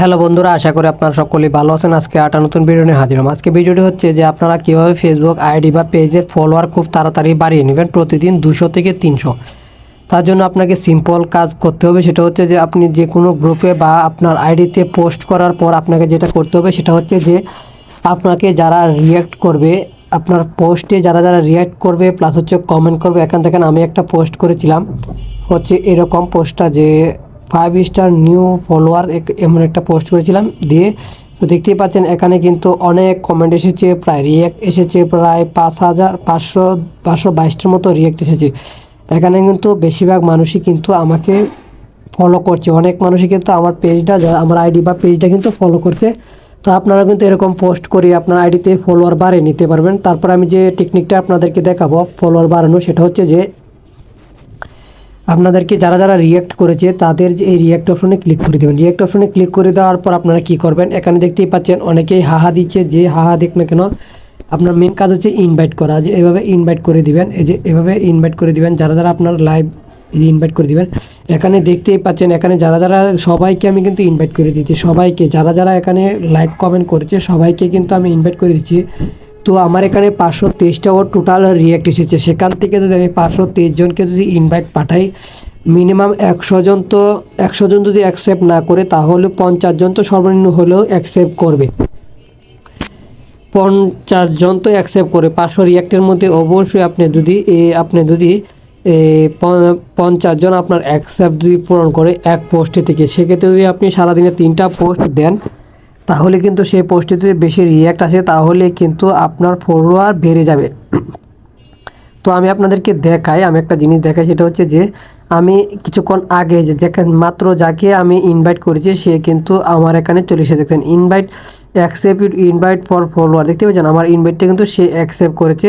Hello বন্ধুরা, আশা করি আপনারা সকলেই ভালো আছেন। আজকে আটা নতুন ভিডিও নিয়ে হাজির হলাম। আজকে ভিডিওটি হচ্ছে যে আপনারা কীভাবে ফেসবুক আইডি বা পেজের ফলোয়ার খুব তাড়াতাড়ি বাড়িয়ে নেবেন প্রতিদিন দুশো থেকে তিনশো। তার জন্য আপনাকে সিম্পল কাজ করতে হবে, সেটা হচ্ছে যে আপনি যে কোনো গ্রুপে বা আপনার আইডিতে পোস্ট করার পর আপনাকে যেটা করতে হবে, সেটা হচ্ছে যে আপনাকে যারা রিয়াক্ট করবে, আপনার পোস্টে যারা যারা রিয়াক্ট করবে প্লাস হচ্ছে কমেন্ট করবে, এখান থেকে আমি একটা পোস্ট করেছিলাম। হচ্ছে এরকম পোস্টটা যে ফাইভ স্টার নিউ ফলোয়ার এমন একটা পোস্ট করেছিলাম দিয়ে তো দেখতেই পাচ্ছেন এখানে কিন্তু অনেক কমেন্ট এসেছে, প্রায় রিয়াক্ট এসেছে, প্রায় পাঁচ হাজার পাঁচশো পাঁচশো বাইশটার মতো রিয়াক্ট এসেছে। এখানে কিন্তু বেশিরভাগ মানুষই কিন্তু আমাকে ফলো করছে। অনেক মানুষই কিন্তু আমার পেজটা যারা আমার আইডি বা পেজটা কিন্তু ফলো করছে। তো আপনারা কিন্তু এরকম পোস্ট করে আপনার আইডিতে ফলোয়ার বাড়িয়ে নিতে পারবেন। তারপর আমি যে টেকনিকটা আপনাদেরকে দেখাবো ফলোয়ার বাড়ানো, সেটা হচ্ছে যে আপনাদেরকে যারা যারা রিয়াক্ট করেছে, তাদের এই রিয়াক্ট অপশনে ক্লিক করে দেবেন। রিয়াক্ট অপশনে ক্লিক করে দেওয়ার পর আপনারা কি করবেন? এখানে দেখতেই পাচ্ছেন অনেকেই হাহা দিচ্ছে, যে হাহা দেখ না কেন, আপনার মেন কাজ হচ্ছে ইনভাইট করা। যে এভাবে ইনভাইট করে দিবেন, এই যে এভাবে ইনভাইট করে দিবেন, যারা যারা আপনার লাইভ ইনভাইট করে দিবেন, এখানে দেখতেই পাচ্ছেন, এখানে যারা যারা, সবাইকে আমি কিন্তু ইনভাইট করে দিচ্ছি। সবাইকে, যারা যারা এখানে লাইক কমেন্ট করেছে, সবাইকে কিন্তু আমি ইনভাইট করে দিচ্ছি। তো আমার এখানে পাঁচশো তেইশটা ওর টোটাল রিয়াক্ট এসেছে। সেখান থেকে যদি আমি পাঁচশো তেইশ জনকে যদি ইনভাইট পাঠাই মিনিমাম একশো জন তো, একশো জন যদি অ্যাকসেপ্ট না করে, তাহলে পঞ্চাশ জন তো সর্বনিম্ন হলেও অ্যাকসেপ্ট করবে। পঞ্চাশ জন তো অ্যাকসেপ্ট করে। পাঁচশো রিয়াক্টের মধ্যে অবশ্যই আপনি যদি এ, আপনি যদি পঞ্চাশ জন আপনার অ্যাকসেপ্ট যদি পূরণ করে এক পোস্টে থেকে, সেক্ষেত্রে যদি আপনি সারাদিনে তিনটা পোস্ট দেন তাহলে কিন্তু সেই পোস্টে যদি বেশি রিয়াক্ট আসে, তাহলে কিন্তু আপনার ফলোয়ার বেড়ে যাবে। তো আমি আপনাদেরকে দেখাই, আমি একটা জিনিস দেখাই, সেটা হচ্ছে যে আমি কিছুক্ষণ আগে যে দেখেন মাত্র যাকে আমি ইনভাইট করেছি, সে কিন্তু আমার এখানে চলে এসে দেখেন invite accept invite for follower দেখতে পাচ্ছেন? আমার ইনভাইটটা কিন্তু সে অ্যাকসেপ্ট করেছে।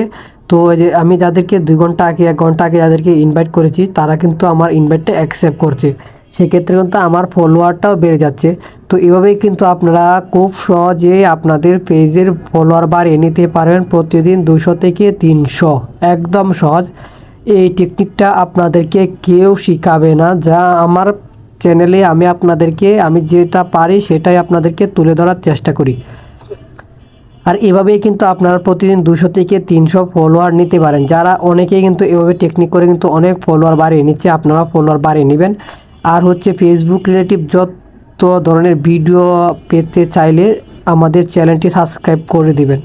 তো যে আমি যাদেরকে দুই ঘণ্টা আগে, এক ঘণ্টা আগে যাদেরকে ইনভাইট করেছি, তারা কিন্তু আমার ইনভাইটটা অ্যাকসেপ্ট করছে। সেক্ষেত্রে কিন্তু আমার ফলোয়ারটাও বেড়ে যাচ্ছে। তো এভাবেই কিন্তু আপনারা খুব সহজে আপনাদের পেজের ফলোয়ার বাড়িয়ে নিতে পারবেন প্রতিদিন দুশো থেকে তিনশো। একদম সহজ। এই টেকনিকটা আপনাদেরকে কেউ শিখাবে না। যা আমার চ্যানেলে আমি আপনাদেরকে, আমি যেটা পারি সেটাই আপনাদেরকে তুলে ধরার চেষ্টা করি। আর এভাবেই কিন্তু আপনারা প্রতিদিন দুশো থেকে তিনশো ফলোয়ার নিতে পারেন। যারা অনেকেই কিন্তু এভাবে টেকনিক করে কিন্তু অনেক ফলোয়ার বাড়িয়ে নিচ্ছে, আপনারা ফলোয়ার বাড়িয়ে নেবেন। আর হচ্ছে ফেসবুক রিলেটিভ যত ধরনের ভিডিও পেতে চাইলে আমাদের চ্যানেলটি সাবস্ক্রাইব করে দিবেন।